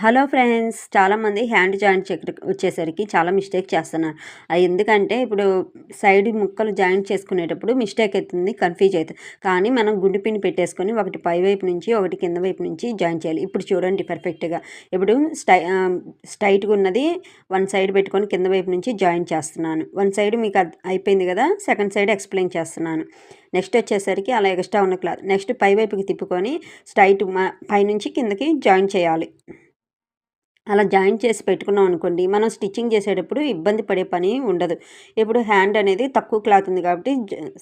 Hello friends చాలామంది hand joint check వచ్చేసరికి చాలా మిస్టేక్ చేస్తున్నారు. అది ఎందుకంటే ఇప్పుడు సైడ్ ముక్కలు జాయింట్ చేసుకునేటప్పుడు మిస్టేక్ అవుతుంది కన్ఫ్యూజ్ అవుతుంది. కానీ మనం గుండు పిన్ పెట్టేసుకొని ఒకటి పై వైపు నుంచి ఒకటి కింద వైపు నుంచి జాయిన్ చేయాలి. ఇప్పుడు చూడండి పర్ఫెక్ట్గా ఇప్పుడు స్టై స్ట్రైట్గా ఉన్నది వన్ సైడ్ పెట్టుకొని కింద వైపు నుంచి జాయిన్ చేస్తున్నాను. వన్ సైడ్ మీకు అయిపోయింది కదా సెకండ్ సైడ్ ఎక్స్ప్లెయిన్ చేస్తున్నాను. నెక్స్ట్ వచ్చేసరికి అలా ఎక్స్ట్రా ఉన్న క్లాత్. నెక్స్ట్ పై వైపుకి తిప్పుకొని స్ట్రైట్ పైనుంచి కిందకి జాయిన్ చేయాలి. అలా జాయిన్ చేసి పెట్టుకున్నాం అనుకోండి మనం స్టిచ్చింగ్ చేసేటప్పుడు ఇబ్బంది పడే పని ఉండదు. ఇప్పుడు హ్యాండ్ అనేది తక్కువ క్లాత్ ఉంది కాబట్టి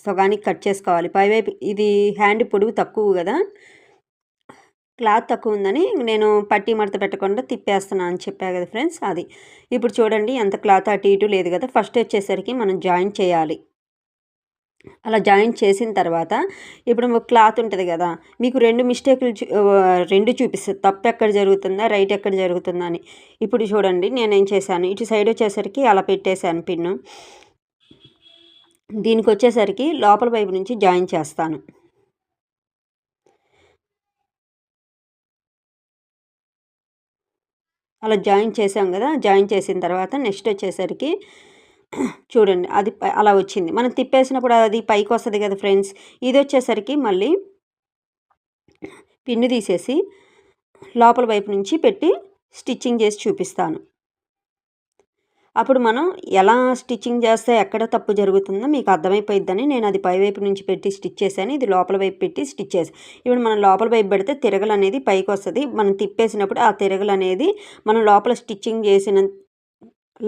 సగానికి కట్ చేసుకోవాలి. పైవైపు ఇది హ్యాండ్ పొడుగు తక్కువ కదా క్లాత్ తక్కువ ఉందని నేను పట్టి మడత పెట్టకుండా తిప్పేస్తున్నాను అని చెప్పా కదా ఫ్రెండ్స్ అది. ఇప్పుడు చూడండి ఎంత క్లాత్ అటు ఇటు లేదు కదా ఫస్ట్ వచ్చేసరికి మనం జాయిన్ చేయాలి. అలా జాయిన్ చేసిన తర్వాత ఇప్పుడు క్లాత్ ఉంటుంది కదా మీకు రెండు మిస్టేకులు రెండు చూపిస్తుంది తప్పు ఎక్కడ జరుగుతుందా రైట్ ఎక్కడ జరుగుతుందా అని. ఇప్పుడు చూడండి నేనేం చేశాను ఇటు సైడ్ వచ్చేసరికి అలా పెట్టేశాను పిన్ను. దీనికి వచ్చేసరికి లోపల వైపు నుంచి జాయిన్ చేస్తాను. అలా జాయిన్ చేసాం కదా జాయిన్ చేసిన తర్వాత నెక్స్ట్ వచ్చేసరికి చూడండి అది అలా వచ్చింది. మనం తిప్పేసినప్పుడు అది పైకి వస్తుంది కదా ఫ్రెండ్స్. ఇది వచ్చేసరికి మళ్ళీ పిన్ను తీసేసి లోపల వైపు నుంచి పెట్టి స్టిచ్చింగ్ చేసి చూపిస్తాను. అప్పుడు మనం ఎలా స్టిచ్చింగ్ చేస్తే ఎక్కడ తప్పు జరుగుతుందో మీకు అర్థమైపోయిద్దని నేను అది పై వైపు నుంచి పెట్టి స్టిచ్ చేశాను. ఇది లోపల వైపు పెట్టి స్టిచ్ చేసాను ఇప్పుడు మనం లోపల వైపు పెడితే తిరగలు అనేది పైకి వస్తుంది. మనం తిప్పేసినప్పుడు ఆ తిరగలు అనేది మనం లోపల స్టిచ్చింగ్ చేసిన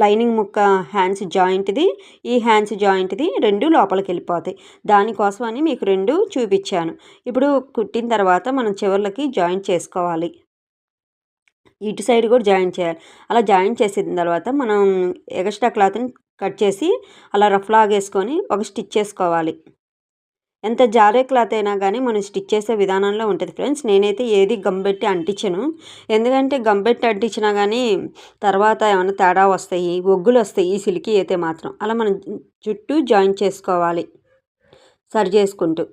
లైనింగ్ ముక్క హ్యాండ్స్ జాయింట్ది. ఈ హ్యాండ్స్ జాయింట్ది రెండు లోపలికి వెళ్ళిపోతాయి దానికోసం అని మీకు రెండు చూపించాను. ఇప్పుడు కుట్టిన తర్వాత మనం చివర్లకి జాయింట్ చేసుకోవాలి. ఇటు సైడ్ కూడా జాయిన్ చేయాలి. అలా జాయిన్ చేసిన తర్వాత మనం ఎగస్ట్రా క్లాత్ని కట్ చేసి అలా రఫ్ లాగేసుకొని ఒక స్టిచ్ చేసుకోవాలి. ఎంత జారే క్లాత్ అయినా కానీ మనం స్టిచ్ చేసే విధానంలో ఉంటుంది ఫ్రెండ్స్. నేనైతే ఏది గంబెట్టి అంటించను. ఎందుకంటే గంబెట్టి అంటించినా కానీ తర్వాత ఏమైనా తేడా వస్తాయి ఒగ్గులు వస్తాయి ఈ సిల్కి అయితే మాత్రం. అలా మనం చుట్టూ జాయిన్ చేసుకోవాలి సరి చేసుకుంటూ.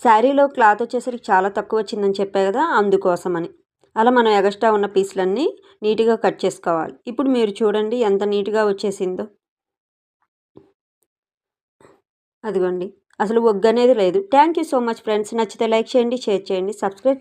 శారీలో క్లాత్ వచ్చేసరికి చాలా తక్కువ వచ్చిందని చెప్పే కదా అందుకోసమని. అలా మనం ఎగస్ట్రా ఉన్న పీసులన్నీ నీట్గా కట్ చేసుకోవాలి. ఇప్పుడు మీరు చూడండి ఎంత నీట్గా వచ్చేసిందో. అదిగోండి. అసలు ఒగ్గనేది లేదు. Thank you so much friends నచ్చితే లైక్ చేయండి షేర్ చేయండి సబ్స్క్రైబ్